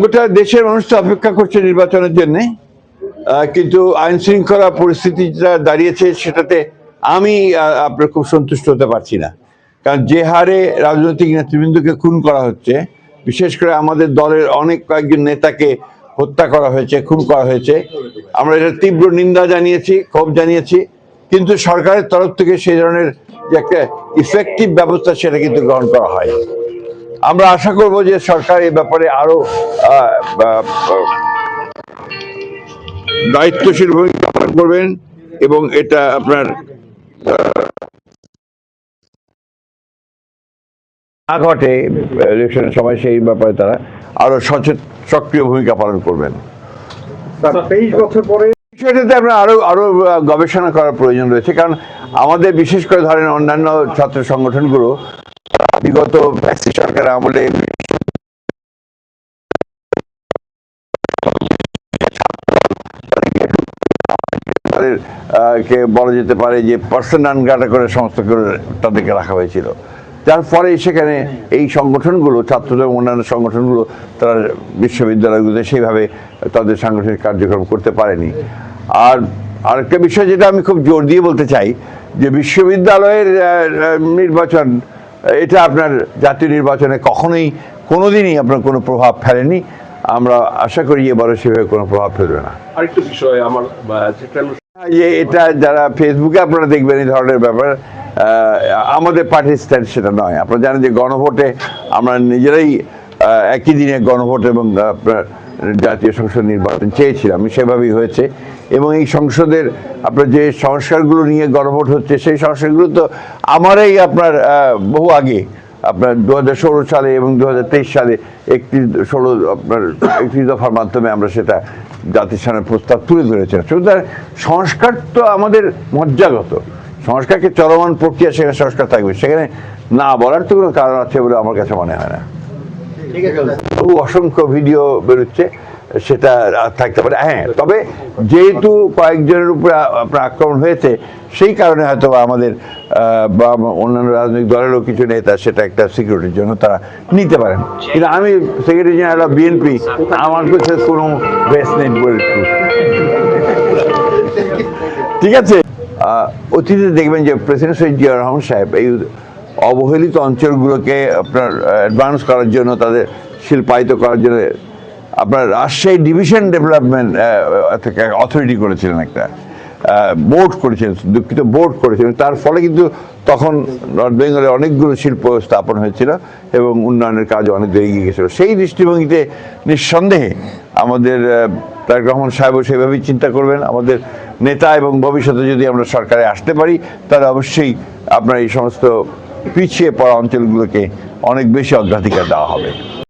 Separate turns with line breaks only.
গোটা দেশের মানুষ তো অপেক্ষা করছে নির্বাচনের জন্য। কিন্তু আইন শৃঙ্খলা পরিস্থিতি যা দাঁড়িয়েছে সেটাতে আমি আপনার খুব সন্তুষ্ট হতে পারছি না। কারণ যে হারে রাজনৈতিক নেতৃবৃন্দকে খুন করা হচ্ছে, বিশেষ করে আমাদের দলের অনেক কয়েকজন নেতাকে হত্যা করা হয়েছে, খুন করা হয়েছে, আমরা এটা তীব্র নিন্দা জানিয়েছি, ক্ষোভ জানিয়েছি, কিন্তু সরকারের তরফ থেকে সেই ধরনের যে একটা ইফেক্টিভ ব্যবস্থা সেটা কিন্তু গ্রহণ করা হয় আমরা আশা করব যে সরকার এই ব্যাপারে আরও দায়িত্বশীল ভূমিকা পালন করবেন এবং এটা আপনার না ঘটে ইলেকশনের সময় সেই ব্যাপারে তারা আরও সচেত, সক্রিয় ভূমিকা পালন করবেন।
তেইশ বছর পরে
বিষয়টাতে আমরা আরও আরও গবেষণা করার প্রয়োজন রয়েছে। কারণ আমাদের বিশেষ করে ধরেন অন্যান্য ছাত্র সংগঠনগুলো বিগত ফ্যাসি সরকারের আমলে কে বলা যেতে পারে যে পার্সন আনগাটা করে সমস্ত করে তাদেরকে রাখা হয়েছিল। যার ফলে সেখানে এই সংগঠনগুলো ছাত্র এবং অন্যান্য সংগঠনগুলো, তারা বিশ্ববিদ্যালয়গুলোতে সেইভাবে তাদের সাংগঠনিক কার্যক্রম করতে পারেনি। আর আরেকটা বিষয় যেটা আমি খুব জোর দিয়ে বলতে চাই যে বিশ্ববিদ্যালয়ের নির্বাচন এটা আপনার জাতীয় নির্বাচনে কখনোই কোনোদিনই আপনার কোনো প্রভাব ফেলেনি। আমরা আশা করি এবারও সেভাবে কোনো প্রভাব ফেলবে না।
আরেকটু বিষয় আমার
যে এটা যারা ফেসবুকে আপনারা দেখবেন এই ধরনের ব্যাপার আমাদের পার্টির স্ট্যান্ড সেটা নয়। আপনারা জানেন যে গণভোটে আমরা নিজেরাই একই দিনে গণভোট এবং আপনার জাতীয় সংসদ নির্বাচন চেয়েছিলাম। সেভাবেই হয়েছে। এবং এই সংসদের আপনার যে সংস্কারগুলো নিয়ে গণভোট হচ্ছে, সেই সংস্কারগুলো তো আমারই আপনার বহু আগে, আপনার দু হাজার ষোলো সালে এবং দু হাজার তেইশ সালে একটি ষোলো, আপনার একটি দফার মাধ্যমে আমরা সেটা জাতির সামনে প্রস্তাব তুলে ধরেছিলাম। সুতরাং সংস্কার তো আমাদের মজ্জাগত। সংস্কারকে চলমান প্রক্রিয়া সেখানে সংস্কার থাকবে। সেখানে না বলার তো কোনো কারণ আছে বলে আমার কাছে মনে হয় না। বহু অসংখ্য ভিডিও বেরোচ্ছে, সেটা থাকতে পারে। হ্যাঁ তবে যেহেতু কয়েকজনের উপরে আপনার আক্রমণ হয়েছে, সেই কারণে হয়তো আমাদের বা অন্যান্য রাজনৈতিক দলেরও কিছু নেতা সেটা একটা সিকিউরিটির জন্য তারা নিতে পারেন। কিন্তু আমি সেক্রেটারি জেনারেল অফ বিএনপি আমার কাছে কোনো বেস নেই বলে ঠিক আছে? অতীতে দেখবেন যে প্রেসিডেন্ট শহীদ জিয়া রহমান সাহেব এই অবহেলিত অঞ্চলগুলোকে আপনার অ্যাডভান্স করার জন্য, তাদের শিল্পায়িত করার জন্য, আপনার রাজশাহী ডিভিশন ডেভেলপমেন্ট থেকে অথরিটি করেছিলেন একটা বোর্ড করেছিলেন, দুঃখিত বোর্ড করেছিলেন। তার ফলে কিন্তু তখন নর্থ বেঙ্গলে অনেকগুলো শিল্প স্থাপন হয়েছিল এবং উন্নয়নের কাজ অনেক এগিয়ে গেছিল। সেই দৃষ্টিভঙ্গিতে নিঃসন্দেহে আমাদের তারেক রহমান সাহেবও সেভাবেই চিন্তা করবেন। আমাদের নেতা এবং ভবিষ্যতে যদি আমরা সরকারে আসতে পারি, তাহলে অবশ্যই আপনার এই সমস্ত পিছিয়ে পড়া অঞ্চলগুলোকে অনেক বেশি অগ্রাধিকার দেওয়া হবে।